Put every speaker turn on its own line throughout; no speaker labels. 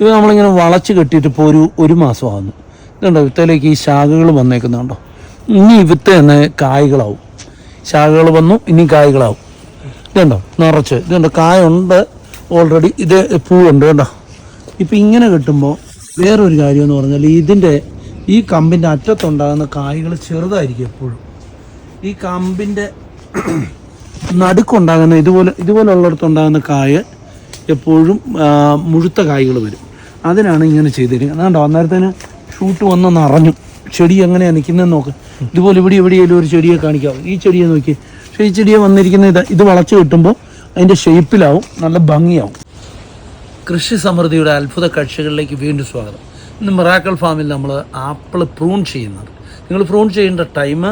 ഇത് നമ്മളിങ്ങനെ വളച്ച് കെട്ടിയിട്ട് ഇപ്പോൾ ഒരു ഒരു മാസം ആകുന്നു ഇതുണ്ടോ? വിത്തയിലേക്ക് ഈ ശാഖകൾ വന്നേക്കുന്നുണ്ടോ? ഇനി വിത്ത് തന്നെ കായ്കളാവും. ശാഖകൾ വന്നു ഇനി കായ്കളാവും. ഇതുണ്ടോ? നിറച്ച്. ഇതുണ്ടോ? കായുണ്ട് ഓൾറെഡി ഇത് പൂവുണ്ട് കേട്ടോ ഇപ്പം ഇങ്ങനെ കിട്ടുമ്പോൾ വേറൊരു കാര്യം എന്ന് പറഞ്ഞാൽ ഇതിന്റെ ഈ കമ്പിന്റെ അറ്റത്തുണ്ടാകുന്ന കായ്കൾ ചെറുതായിരിക്കും എപ്പോഴും. ഈ കമ്പിന്റെ നടുക്കുണ്ടാകുന്ന ഇതുപോലെ ഇതുപോലുള്ളിടത്തുണ്ടാകുന്ന കായ എപ്പോഴും മുഴുത്ത കായ്കൾ വരും. അതിനാണ് ഇങ്ങനെ ചെയ്തിരിക്കുന്നത് അതുകൊണ്ടോ അന്നേരത്തേന് ഷൂട്ട് വന്ന് നിറഞ്ഞു ചെടി എങ്ങനെയാണ് നിൽക്കുന്നതെന്ന് നോക്ക്. ഇതുപോലെ ഇവിടെ എവിടെയെങ്കിലും ഒരു ചെടിയെ കാണിക്കാവും ഈ ചെടിയെ നോക്കി. പക്ഷേ ഈ ചെടിയെ വന്നിരിക്കുന്ന ഇത് ഇത് വളച്ച് കിട്ടുമ്പോൾ അതിന്റെ ഷേപ്പിലാവും നല്ല ഭംഗിയാവും. കൃഷി സമൃദ്ധിയുടെ അത്ഭുത കാഴ്ചകളിലേക്ക് വീണ്ടും സ്വാഗതം. ഇന്ന് മിറാക്കൽ ഫാമിൽ നമ്മൾ ആപ്പിൾ പ്രൂൺ ചെയ്യുന്നുണ്ട് നിങ്ങൾ പ്രൂൺ ചെയ്യേണ്ട ടൈം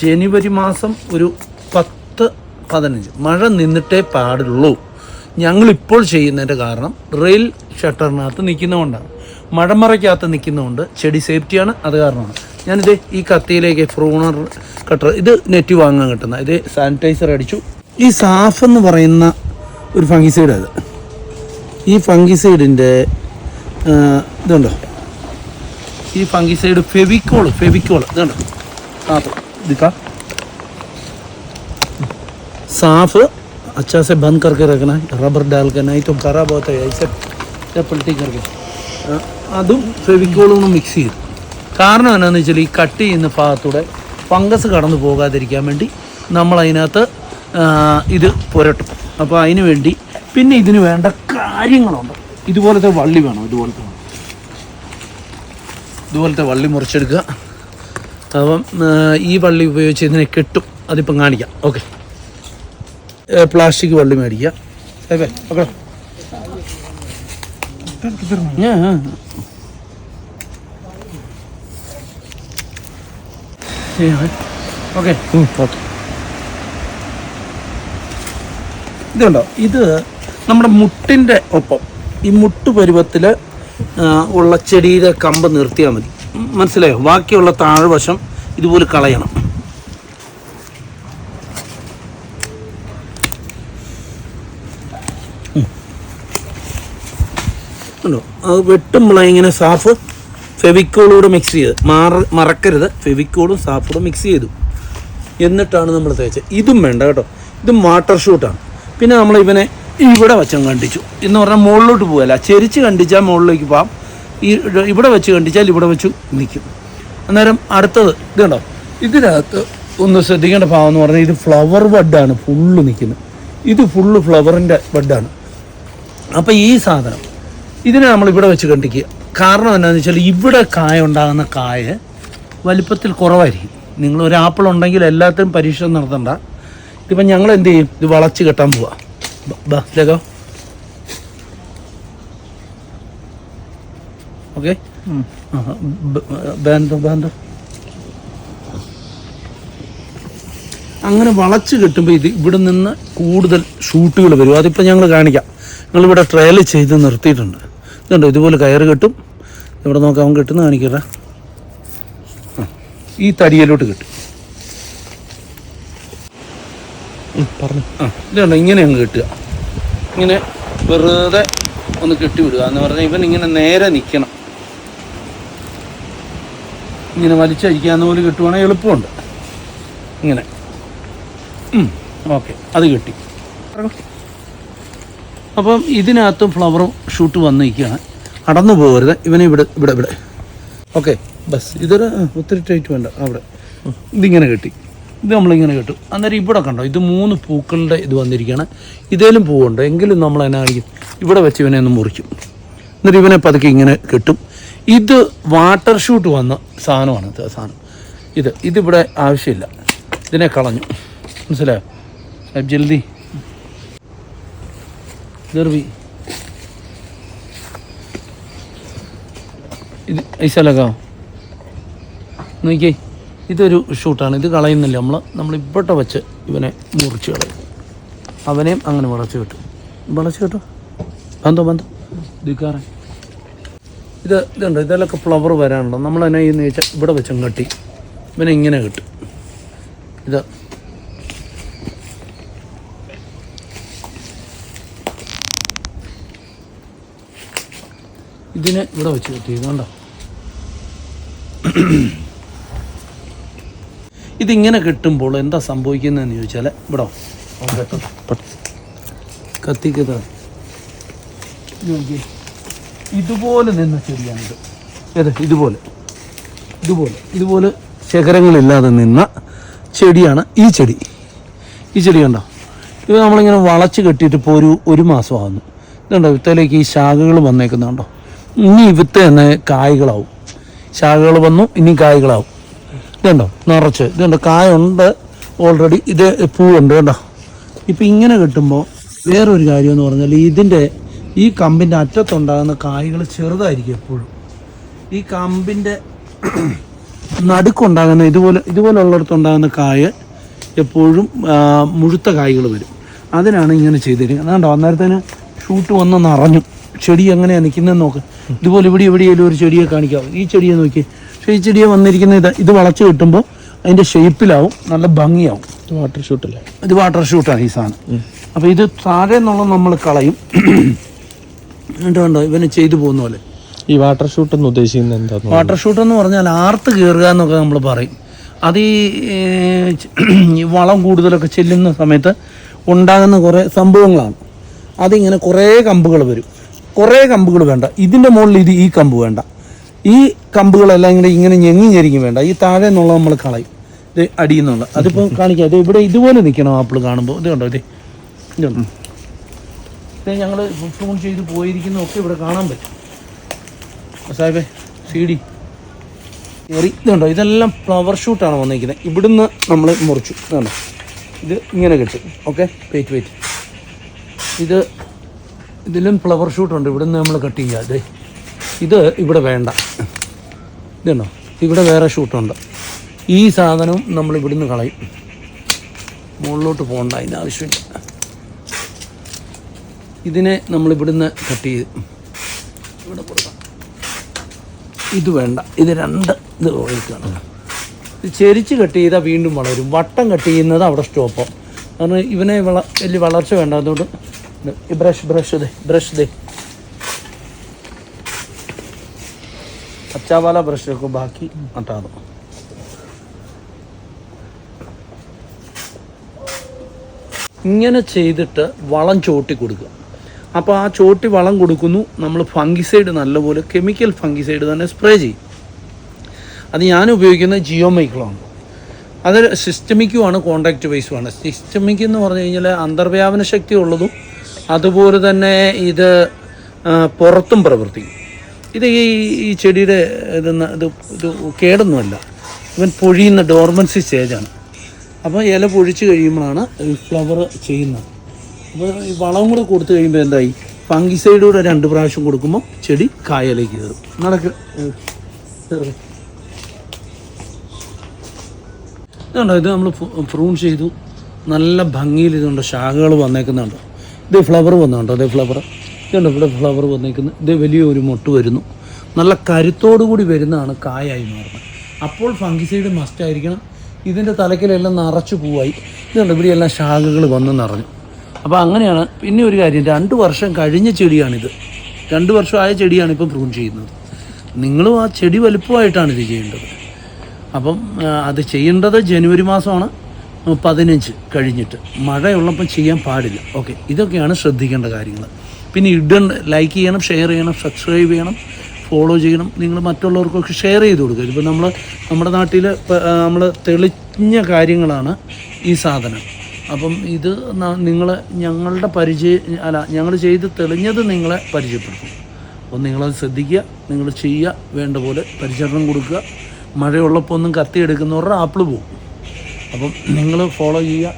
ജനുവരി മാസം ഒരു പത്ത് പതിനഞ്ച്. മഴ നിന്നിട്ടേ പാടുള്ളൂ. ഞങ്ങളിപ്പോൾ ചെയ്യുന്നതിന്റെ കാരണം റെയിൽ ഷട്ടറിനകത്ത് നിൽക്കുന്നതുകൊണ്ടാണ് മഴമറയ്ക്കകത്ത് നിൽക്കുന്നതുകൊണ്ട് ചെടി സേഫ്റ്റിയാണ് അത് കാരണമാണ് ഞാനിത് ഈ കത്തിയിലേക്ക് ഫ്രൂണർ കട്ടർ ഇത് നെറ്റ് വാങ്ങാൻ കിട്ടുന്ന ഇത് സാനിറ്റൈസർ അടിച്ചു ഈ സാഫ് എന്ന് പറയുന്ന ഒരു ഫംഗിസൈഡ് അത് ഈ ഫംഗിസൈഡിൻ്റെ ഇതുണ്ടോ ഈ ഫംഗിസൈഡ് ഫെവിക്കോൾ ഫെവിക്കോൾ ഇതുണ്ടോ സാഫ് दिखा साफ अच्छा से बंद करके रखना है रबर डाल के नहीं तो खराब होता है ऐसे എപ്പോഴത്തേക്ക് അതും ഫെവിക്കോളും മിക്സ് ചെയ്തു കാരണം എന്താണെന്ന് വെച്ചാൽ ഈ കട്ട് ചെയ്യുന്ന ഭാഗത്തൂടെ ഫംഗസ് കടന്നു പോകാതിരിക്കാൻ വേണ്ടി നമ്മൾ അതിനകത്ത് ഇത് പുരട്ടും. അപ്പോൾ അതിന് വേണ്ടി പിന്നെ ഇതിന് വേണ്ട കാര്യങ്ങളുണ്ട്. ഇതുപോലത്തെ വള്ളി വേണം ഇതുപോലത്തെ ഇതുപോലത്തെ വള്ളി മുറിച്ചെടുക്കുക. അപ്പം ഈ വള്ളി ഉപയോഗിച്ച് ഇതിനെ കെട്ടും. അതിപ്പം കാണിക്കാം. ഓക്കെ. പ്ലാസ്റ്റിക് വള്ളി മേടിക്കുക. ഓക്കെ ഓക്കെ ഓക്കെ ഇതുണ്ടോ? ഇത് നമ്മുടെ മുട്ടിന്റെ ഒപ്പം. ഈ മുട്ട് പരുവത്തിൽ ഉള്ള ചെടിയുടെ കമ്പ് നിർത്തിയാൽ മതി. മനസ്സിലായോ? ബാക്കിയുള്ള താഴ്വശം ഇതുപോലെ കളയണം. ഉണ്ടോ? അത് വെട്ടുമ്പോൾ ഇങ്ങനെ സാഫ് ഫെവിക്കോളൂടെ മിക്സ് ചെയ്ത്. മാറ മറക്കരുത്. ഫെവിക്കോളും സാഫോടും മിക്സ് ചെയ്തു. എന്നിട്ടാണ് നമ്മൾ തേച്ചത്. ഇതും വേണ്ട കേട്ടോ. ഇതും വാട്ടർ ഷൂട്ടാണ്. പിന്നെ നമ്മൾ ഇവനെ ഇവിടെ വെച്ചും കണ്ടിച്ചു. എന്ന് പറഞ്ഞാൽ മുകളിലോട്ട് പോകല്ല ചെരിച്ച് കണ്ടിച്ചാൽ മുകളിലേക്ക് പോകാം ഈ ഇവിടെ വെച്ച് കണ്ടിച്ചാൽ ഇവിടെ വെച്ച് നിൽക്കും. അന്നേരം അടുത്തത് ഇത് കണ്ടോ? ഇതിനകത്ത് ഒന്ന് ശ്രദ്ധിക്കേണ്ട ഭാഗം എന്ന് പറഞ്ഞാൽ ഇത് ഫ്ലവർ ബഡാണ് ഫുള്ള് നിൽക്കുന്നത്. ഇത് ഫുള്ള് ഫ്ലവറിന്റെ ബഡാണ് അപ്പോൾ ഈ സാധനം ഇതിനെ നമ്മൾ ഇവിടെ വെച്ച് കണ്ടിക്കുക കാരണം എന്താണെന്ന് വെച്ചാൽ ഇവിടെ കായ ഉണ്ടാകുന്ന കായ വലിപ്പത്തിൽ കുറവായിരിക്കും. നിങ്ങൾ ഒരു ആപ്പിൾ ഉണ്ടെങ്കിൽ എല്ലാത്തിനും പരീക്ഷണം നടത്തണ്ട. ഇതിപ്പം ഞങ്ങൾ എന്ത് ചെയ്യും? ഇത് വളച്ച് കെട്ടാൻ പോവാ. ലഗോ ഓക്കെ? അങ്ങനെ വളച്ച് കിട്ടുമ്പോൾ ഇത് ഇവിടെ നിന്ന് കൂടുതൽ ഷൂട്ടുകൾ വരും. അതിപ്പോൾ ഞങ്ങൾ കാണിക്കാം. ഞങ്ങളിവിടെ ട്രയൽ ചെയ്ത് നിർത്തിയിട്ടുണ്ട്. ഇതുണ്ടോ ഇതുപോലെ കയറ് കെട്ടും. ഇവിടെ നോക്കാം അവൻ കെട്ടുന്ന കാണിക്കട്ടെ ഈ തടിയിലോട്ട് കിട്ടും. പറഞ്ഞു. ആ ഇതുണ്ടോ ഇങ്ങനെ അങ്ങ് കെട്ടുക. ഇങ്ങനെ വെറുതെ ഒന്ന് കെട്ടി വിടുക എന്ന് പറഞ്ഞാൽ ഇവൻ ഇങ്ങനെ നേരെ നിൽക്കണം ഇങ്ങനെ വലിച്ചഴിക്കാവുന്ന പോലെ കിട്ടുവാണെങ്കിൽ എളുപ്പമുണ്ട്. ഇങ്ങനെ. ഓക്കെ അത് കിട്ടി. അപ്പം ഇതിനകത്തും ഫ്ലവറും ഷൂട്ട് വന്ന് നിൽക്കുകയാണ് അടന്നു പോകരുത്. ഇവനെ ഇവിടെ ഇവിടെ ഇവിടെ. ഓക്കെ ബസ്. ഇതൊരു ഒത്തിരി ടൈറ്റ് വേണ്ട. അവിടെ. ഇതിങ്ങനെ കെട്ടി. ഇത് നമ്മളിങ്ങനെ കെട്ടും. അന്നേരം ഇവിടെ കണ്ടോ? ഇത് മൂന്ന് പൂക്കളുടെ ഇത് വന്നിരിക്കുകയാണ്. ഇതേലും പൂവുണ്ട്? എങ്കിലും നമ്മൾ എന്നാ ഇവിടെ വെച്ച് ഇവനെ ഒന്ന് മുറിക്കും. എന്നിട്ട് ഇവനെ പതുക്കെ ഇങ്ങനെ കെട്ടും. ഇത് വാട്ടർ ഷൂട്ട് വന്ന സാധനമാണ് സാധനം. ഇത് ഇതിവിടെ ആവശ്യമില്ല. ഇതിനെ കളഞ്ഞു. മനസ്സിലായോ? ജൽദി. ഇതർബി ഇത് ഐസ ഐസലകാം നോക്കിയേ ഇതൊരു ഷൂട്ടാണ്. ഇത് കളയുന്നില്ല നമ്മൾ നമ്മൾ ഇവിടെ വെച്ച് ഇവനെ മുറിച്ച് കളയും. അവനെയും അങ്ങനെ വളച്ച് കിട്ടും. വളച്ച് കിട്ടും? ബന്ധോ ബന്ധോ? ദിക്കാറ ഇത് ഇതുണ്ട്? ഇതിലൊക്കെ ഫ്ലവർ വരാനുണ്ടോ? നമ്മളതിനെ ഈ നീച്ച ഇവിടെ വെച്ചും കെട്ടി ഇവനെ ഇങ്ങനെ കിട്ടും. ഇത് ഇതിനെ ഇവിടെ വെച്ച് കെട്ടി കണ്ടോ? ഇതിങ്ങനെ കെട്ടുമ്പോൾ എന്താ സംഭവിക്കുന്നതെന്ന് ചോദിച്ചാൽ ഇവിടെ. കത്തിക്കുന്നത്. ഇതുപോലെ നിന്ന് ചെടിയാണിത്. ഏത്? ഇതുപോലെ. ഇതുപോലെ. ഇതുപോലെ ശേഖരങ്ങളില്ലാതെ നിന്ന ചെടിയാണ് ഈ ചെടി. ഈ ചെടി കണ്ടോ? ഇത് നമ്മളിങ്ങനെ വളച്ച് കെട്ടിയിട്ട് ഇപ്പോൾ ഒരു ഒരു മാസമാകുന്നു. ഇതുണ്ടോ? ഇത്തലേക്ക് ഈ ശാഖകൾ വന്നേക്കുന്നുണ്ടോ? ഇനി ഈ വിത്ത് തന്നെ കായ്കളാവും. ശാഖകൾ വന്നു ഇനി കായ്കളാവും. ഇതുണ്ടോ? നിറച്ച്. ഇതുണ്ടോ? കായുണ്ട് ഓൾറെഡി ഇത് പൂവുണ്ട് കേട്ടോ ഇപ്പം ഇങ്ങനെ കിട്ടുമ്പോൾ വേറൊരു കാര്യം എന്ന് പറഞ്ഞാൽ ഇതിന്റെ ഈ കമ്പിന്റെ അറ്റത്തുണ്ടാകുന്ന കായ്കൾ ചെറുതായിരിക്കും എപ്പോഴും. ഈ കമ്പിന്റെ നടുക്കുണ്ടാകുന്ന ഇതുപോലെ ഇതുപോലുള്ളിടത്തുണ്ടാകുന്ന കായ എപ്പോഴും മുഴുത്ത കായ്കൾ വരും. അതിനാണ് ഇങ്ങനെ ചെയ്തിരിക്കുന്നത്. അതുകൊണ്ടോ അന്നേരത്തേന് ഷൂട്ട് വന്ന് നിറഞ്ഞു. ചെടി എങ്ങനെയാണ് നിൽക്കുന്നതെന്ന് നോക്ക്. ഇതുപോലെ ഇവിടെ എവിടെയെങ്കിലും ഒരു ചെടിയെ കാണിക്കാവും ഈ ചെടിയെ നോക്കി. പക്ഷേ ഈ ചെടിയെ വന്നിരിക്കുന്ന ഇത് ഇത് വളച്ച് കിട്ടുമ്പോൾ അതിന്റെ ഷേപ്പിലാവും നല്ല ഭംഗിയാവും.
ഇത് വാട്ടർ ഷൂട്ടല്ലേ
ഇത് വാട്ടർ ഷൂട്ടാണ് ഈ സാധനം. അപ്പോൾ ഇത് താഴെ നിന്നുള്ള നമ്മൾ കളയും. എന്നിട്ട് കണ്ടോ ഇവന് ചെയ്തു പോകുന്ന പോലെ.
ഈ വാട്ടർ ഷൂട്ട് എന്ന് ഉദ്ദേശിക്കുന്നത് എന്താ
വാട്ടർ ഷൂട്ട് എന്ന് പറഞ്ഞാൽ ആർത്ത് കയറുക എന്നൊക്കെ നമ്മൾ പറയും. അത് ഈ വളം കൂടുതലൊക്കെ ചെല്ലുന്ന സമയത്ത് ഉണ്ടാകുന്ന കുറേ സംഭവങ്ങളാണ്. അതിങ്ങനെ കുറേ കമ്പുകൾ വരും. കുറേ കമ്പുകൾ വേണ്ട. ഇതിന്റെ മുകളിൽ ഇത് ഈ കമ്പ് വേണ്ട. ഈ കമ്പുകളെല്ലാം ഇങ്ങനെ ഇങ്ങനെ ഞെങ്ങി ഞെരിക്കും വേണ്ട. ഈ താഴെ നിന്നുള്ള നമ്മൾ കളയും. ഇത് അടിയിൽ നിന്നുള്ള. അതിപ്പോൾ കാണിക്കാം. അത് ഇവിടെ ഇതുപോലെ നിൽക്കണം ആപ്പിൾ കാണുമ്പോൾ ഇത് കണ്ടോ? ഇതേ ഇതുണ്ടോ ഇത് ഞങ്ങൾ ഫോൺ ചെയ്ത് പോയിരിക്കുന്നതൊക്കെ ഇവിടെ കാണാൻ പറ്റും. സാഹിബേ സി ഡി. കയറി ഇതുണ്ടോ ഇതെല്ലാം ഫ്ലവർ ഷൂട്ടാണ് വന്നിരിക്കുന്നത്. ഇവിടുന്ന് നമ്മൾ മുറിച്ചു. ഇതുണ്ടോ ഇത് ഇങ്ങനെ കിട്ടും. ഓക്കെ വെയിറ്റ് വെയിറ്റ് ഇത് ഇതിലും ഫ്ലവർ ഷൂട്ടുണ്ട് നിന്ന് നമ്മൾ കട്ട് ചെയ്യുക അതെ ഇത് ഇവിടെ വേണ്ട. ഇതുണ്ടോ? ഇവിടെ വേറെ ഷൂട്ടുണ്ട് ഈ സാധനവും നമ്മൾ ഇവിടുന്ന് കളയും. മുകളിലോട്ട് പോകണ്ട അതിന്റെ ആവശ്യമില്ല. ഇതിനെ നമ്മൾ ഇവിടുന്ന് കട്ട് ചെയ്ത് ഇവിടെ കൊടുക്കാം. ഇത് വേണ്ട. ഇത് രണ്ട് ഇത് ഒഴിക്കണം. ഇത് ചെരിച്ച് കട്ട് ചെയ്താൽ വീണ്ടും വളരും. വട്ടം കട്ട് ചെയ്യുന്നത് അവിടെ സ്റ്റോപ്പ് കാരണം ഇവനെ വള വലിയ വളർച്ച വേണ്ട. അതുകൊണ്ട് ബ്രഷ് ബ്രഷ് ദേ ബ്രഷ് ദേ अच्छा वाला ब्रश रखो बाकी हटा दो ഇങ്ങനെ ചെയ്തിട്ട് വളം ചോട്ടി കൊടുക്കുക അപ്പോൾ ആ ചോട്ടി വളം കൊടുക്കുന്നു നമ്മൾ ഫംഗിസൈഡ് നല്ലപോലെ കെമിക്കൽ ഫംഗിസൈഡ് തന്നെ സ്പ്രേ ചെയ്യും അത് ഞാൻ ഉപയോഗിക്കുന്നത് ജിയോ മൈക്രോണ് അത് സിസ്റ്റമിക്കുമാണ് കോണ്ടാക്റ്റ് വൈസുമാണ് സിസ്റ്റമിക് എന്ന് പറഞ്ഞു കഴിഞ്ഞാൽ അന്തർവ്യാപന ശക്തി ഉള്ളതും അതുപോലെ തന്നെ ഇത് പുറത്തും പ്രവർത്തിക്കും. ഇത് ഈ ഈ ചെടിയുടെ ഇത് ഇത് ഇത് കേടൊന്നുമല്ല. ഇവൻ പൊഴിയുന്ന ഡോർമൻസി സ്റ്റേജാണ്. അപ്പോൾ ഇല പൊഴിച്ച് കഴിയുമ്പോഴാണ് ഈ ഫ്ലവർ ചെയ്യുന്നത്. അപ്പോൾ ഈ വളം കൂടെ കൊടുത്തു കഴിയുമ്പോൾ എന്തായി? ഫംഗിസൈഡ് കൂടെ രണ്ട് പ്രാവശ്യം കൊടുക്കുമ്പോൾ ചെടി കായലേക്ക് കയറും. നടക്ക്. ഇതുണ്ടോ? ഇത് നമ്മൾ പ്രൂൺ ചെയ്തു. നല്ല ഭംഗിയിൽ ഇതുണ്ട്. ശാഖകൾ വന്നേക്കുന്നുണ്ടോ. ഇത് ഫ്ലവർ വന്നുണ്ടോ അതേ ഫ്ലവർ ഇതുണ്ട് ഇവിടെ ഫ്ലവർ വന്നിരിക്കുന്നു ഇത് വലിയൊരു മുട്ട് വരുന്നു. നല്ല കരുത്തോടു കൂടി വരുന്നതാണ് കായായി മാറുന്നത്. അപ്പോൾ ഫംഗിസൈഡ് മസ്റ്റ് ആയിരിക്കണം. ഇതിന്റെ തലക്കിലെല്ലാം നിറച്ചു പൂവായി. ഇതുണ്ട് ഇവിടെയെല്ലാം ശാഖകൾ വന്ന് നിറഞ്ഞു. അപ്പോൾ അങ്ങനെയാണ് പിന്നെ ഒരു കാര്യം. രണ്ട് വർഷം കഴിഞ്ഞ ചെടിയാണിത്. രണ്ട് വർഷമായ ചെടിയാണ് ഇപ്പം പ്രൂൺ ചെയ്യുന്നത്. നിങ്ങളും ആ ചെടി വലുപ്പമായിട്ടാണ് ഇത് ചെയ്യേണ്ടത്. അപ്പം അത് ചെയ്യേണ്ടത് ജനുവരി മാസമാണ്. പതിനഞ്ച് കഴിഞ്ഞിട്ട്. മഴയുള്ളപ്പം ചെയ്യാൻ പാടില്ല. ഓക്കെ ഇതൊക്കെയാണ് ശ്രദ്ധിക്കേണ്ട കാര്യങ്ങൾ. പിന്നെ ഇഡ് ലൈക്ക് ചെയ്യണം ഷെയർ ചെയ്യണം സബ്സ്ക്രൈബ് ചെയ്യണം ഫോളോ ചെയ്യണം. നിങ്ങൾ മറ്റുള്ളവർക്കൊക്കെ ഷെയർ ചെയ്ത് കൊടുക്കുക. ഇപ്പോൾ നമ്മൾ നമ്മുടെ നാട്ടിൽ നമ്മൾ തെളിഞ്ഞ കാര്യങ്ങളാണ് ഈ സാധനം. അപ്പം ഇത് നിങ്ങൾ ഞങ്ങളുടെ പരിചയ അല്ല ഞങ്ങൾ ചെയ്ത് തെളിഞ്ഞത് നിങ്ങളെ പരിചയപ്പെടുത്തും. അപ്പോൾ നിങ്ങളത് ശ്രദ്ധിക്കുക നിങ്ങൾ ചെയ്യുക വേണ്ട പോലെ പരിചരണം കൊടുക്കുക. മഴയുള്ളപ്പോൾ ഒന്നും കത്തിയെടുക്കുന്നവരുടെ ആപ്പിൾ പോകും. അപ്പം നിങ്ങൾ ഫോളോ ചെയ്യുക.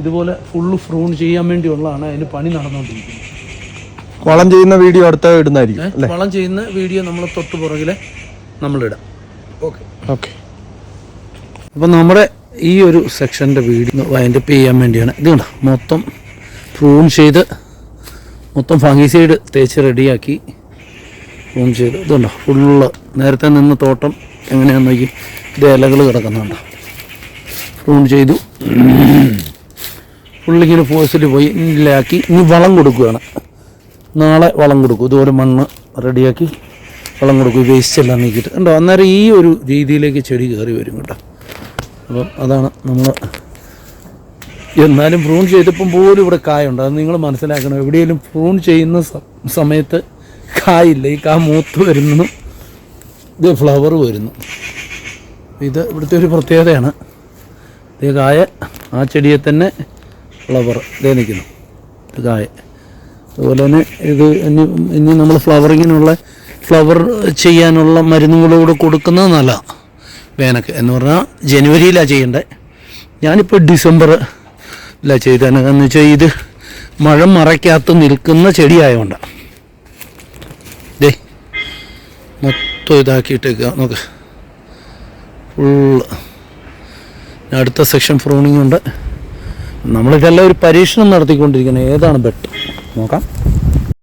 ഇതുപോലെ ഫുള്ള് ഫ്രൂൺ ചെയ്യാൻ വേണ്ടിയുള്ളതാണ് അതിന് പണി നടന്നുകൊണ്ടിരിക്കുന്നത്.
വളം ചെയ്യുന്ന വീഡിയോ അടുത്ത ഇടുന്നതായിരിക്കും
വളം ചെയ്യുന്ന വീഡിയോ നമ്മൾ തൊട്ട് പുറകിലെ നമ്മളിടാം ഓക്കെ.
ഓക്കെ.
അപ്പം നമ്മുടെ ഈ ഒരു സെക്ഷന്റെ വീഡിയോ വൈൻഡപ്പ് ചെയ്യാൻ വേണ്ടിയാണ്. ഇത് കണ്ട? മൊത്തം പ്രൂൺ ചെയ്ത് മൊത്തം ഫംഗിസൈഡ് തേച്ച് റെഡിയാക്കി പ്രൂൺ ചെയ്ത്. ഇതുണ്ടോ ഫുള്ള് നേരത്തെ നിന്ന് തോട്ടം എങ്ങനെയാണെന്ന് നോക്കി. ഇത് ഇലകൾ കിടക്കുന്നുണ്ടോ. പ്രൂൺ ചെയ്തു. ഫുള്ളിങ്ങനെ ഫോഴ്സിൽ പോയി ഇല്ലാക്കി ഇനി വളം കൊടുക്കുകയാണ്. നാളെ വളം കൊടുക്കും. ഇതുപോലെ മണ്ണ് റെഡിയാക്കി വളം കൊടുക്കും. വേസ്റ്റ് എല്ലാം നീക്കിയിട്ട്. ഉണ്ടോ അന്നേരം ഈ ഒരു രീതിയിലേക്ക് ചെടി കയറി വരും കേട്ടോ. അപ്പം അതാണ് നമ്മൾ എന്നാലും പ്രൂൺ ചെയ്തപ്പം പോലും ഇവിടെ കായുണ്ട്. അത് നിങ്ങൾ മനസ്സിലാക്കണം. എവിടെയെങ്കിലും പ്രൂൺ ചെയ്യുന്ന സമയത്ത് കായില്ല. ഈ കാ മൂത്ത് വരുന്നു. ഇത് ഫ്ലവർ വരുന്നു. ഇത് ഇവിടുത്തെ ഒരു പ്രത്യേകതയാണ്. ഇത് കായ ആ ചെടിയെ തന്നെ ഫ്ലവർ ഇതേ നിൽക്കുന്നു ഇത് കായ. അതുപോലെ തന്നെ ഇത് ഇനി ഇനി നമ്മൾ ഫ്ലവറിങ്ങിനുള്ള ഫ്ലവർ ചെയ്യാനുള്ള മരുന്നുകളോട് കൊടുക്കുന്നത് നല്ലതാണ് വേനക്ക്. എന്ന് പറഞ്ഞാൽ ജനുവരിയിലാണ് ചെയ്യേണ്ടത് ഞാനിപ്പോൾ ഡിസംബറിലാണ് ചെയ്തത് എന്ന് വെച്ചാൽ ഇത് മഴ മറയ്ക്കകത്ത് നിൽക്കുന്ന ചെടിയായതുകൊണ്ടാണ് ദേ മൊത്തം ഇതാക്കിയിട്ടേക്കുക നോക്ക്. ഫുള്ള് അടുത്ത സെക്ഷൻ ഫ്രോണിംഗ് ഉണ്ട്. നമ്മളിതെല്ലാം ഒരു പരീക്ഷണം നടത്തിക്കൊണ്ടിരിക്കുന്നത്. ഏതാണ് ബെറ്റർ നോക്കാം.